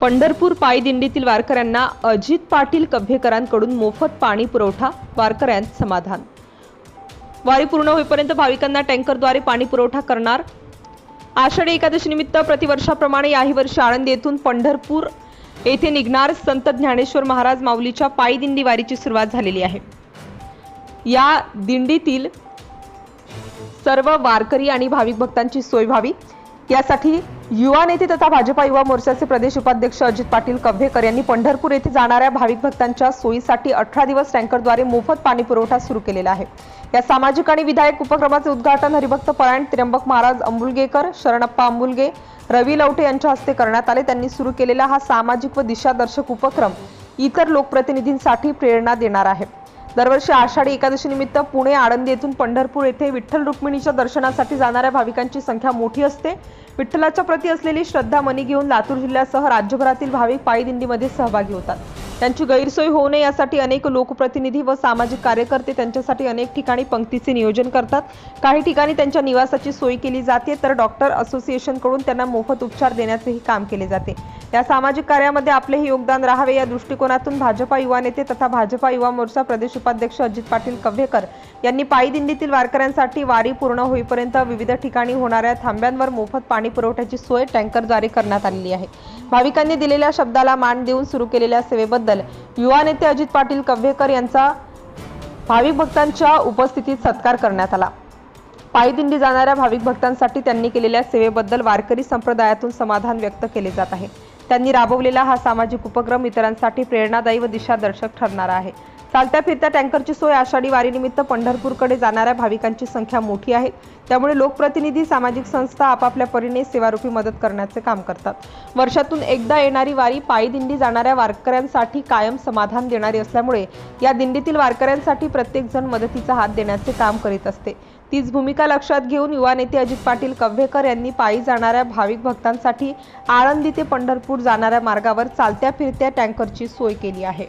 पंढरपूर पायदिंडीतील वारकऱ्यांना अजित पाटील कभ्येकरांकडून मोफत पाणी पुरवठा वारकऱ्यांत समाधान. वारी पूर्ण होईपर्यंत भाविकांना टँकरद्वारे पाणी पुरवठा करणार. आषाढी एकादशीनिमित्त प्रतिवर्षाप्रमाणे याही वर्षी आळंदी येथून पंढरपूर येथे निघणार संत ज्ञानेश्वर महाराज माऊलीच्या पायदिंडी वारीची सुरुवात झालेली आहे. या दिंडीतील सर्व वारकरी आणि भाविक भक्तांची सोय व्हावी. यासाठी युवा नेते तथा भाजपा युवा मोर्चाचे प्रदेश उपाध्यक्ष अजित पाटील कव्हेकर यांनी पंढरपूर येथे जाणाऱ्या भाविक भक्तांच्या सोयीसाठी अठरा दिवस टँकरद्वारे मोफत पाणी पुरवठा सुरू केलेला आहे. या सामाजिक आणि विधायक उपक्रमाचे उद्घाटन हरिभक्त परायण त्र्यंबक महाराज अंबुलगेकर शरणप्पा अंबुलगे रवी लवटे यांच्या हस्ते करण्यात आले. त्यांनी सुरू केलेला हा सामाजिक व दिशादर्शक उपक्रम इतर लोकप्रतिनिधींसाठी प्रेरणा देणार आहे. दरवर्षी आषाढी एकादशी निमित्त पुणे आळंदी येथून पंढरपूर येथे विठ्ठल रुक्मिणीच्या दर्शनासाठी जाणाऱ्या भाविकांची संख्या मोठी असते. विठ्ठलाच्या प्रती असलेली श्रद्धा मनी घेऊन लातूर जिल्ह्यासह राज्यभरातील भाविक पायी दिंडीमध्ये सहभागी होतात. त्यांची गैरसोय होऊ नये यासाठी अनेक लोकप्रतिनिधी व सामाजिक कार्यकर्ते त्यांच्यासाठी अनेक ठिकाणी पंक्तीचे नियोजन करतात. काही ठिकाणी त्यांच्या निवासाची सोय केली जाते तर डॉक्टर असोसिएशनकडून त्यांना मोफत उपचार देण्याचेही काम केले जाते. या सामाजिक कार्यामध्ये आपलेही योगदान राहावे या दृष्टिकोनातून भाजपा युवा नेते तथा भाजपा युवा मोर्चा प्रदेश उपाध्यक्ष अजित पाटील कव्हेकर यांनी पायी दिंडीतील वारकऱ्यांसाठी वारी पूर्ण होईपर्यंत विविध ठिकाणी होणाऱ्या थांब्यांवर मोफत पाणी पुरवठ्याची सोय टँकरद्वारे करण्यात आलेली आहे. भाविकांनी दिलेल्या शब्दाला मान देऊन सुरू केलेल्या सेवेबद्दल युवा नेते अजित पाटील कव्हेकर यांचा भाविक भक्तांच्या उपस्थितीत सत्कार करण्यात आला. पायी दिंडी जाणाऱ्या भाविक भक्तांसाठी त्यांनी केलेल्या सेवेबद्दल वारकरी संप्रदायातून समाधान व्यक्त केले जात आहे. त्यांनी राबवलेला हा सामाजिक उपक्रम इतरांसाठी प्रेरणादायी व दिशादर्शक ठरणारा आहे. चालत्या फिरत्या टँकरची सोय आषाढी वारीनिमित्त पंढरपूरकडे जाणाऱ्या भाविकांची संख्या मोठी आहे. त्यामुळे लोकप्रतिनिधी सामाजिक संस्था आपापल्या परीने सेवारूपी मदत करण्याचे काम करतात. वर्षातून एकदा येणारी वारी पायी दिंडी जाणाऱ्या वारकऱ्यांसाठी कायम समाधान देणारी असल्यामुळे या दिंडीतील वारकऱ्यांसाठी प्रत्येकजण मदतीचा हात देण्याचे काम करीत असते. तीच भूमिका लक्षात घेऊन युवा नेते अजित पाटील कव्हेकर यांनी पायी जाणाऱ्या भाविक भक्तांसाठी आळंदी ते पंढरपूर जाणाऱ्या मार्गावर चालत्या फिरत्या टँकरची सोय केली आहे.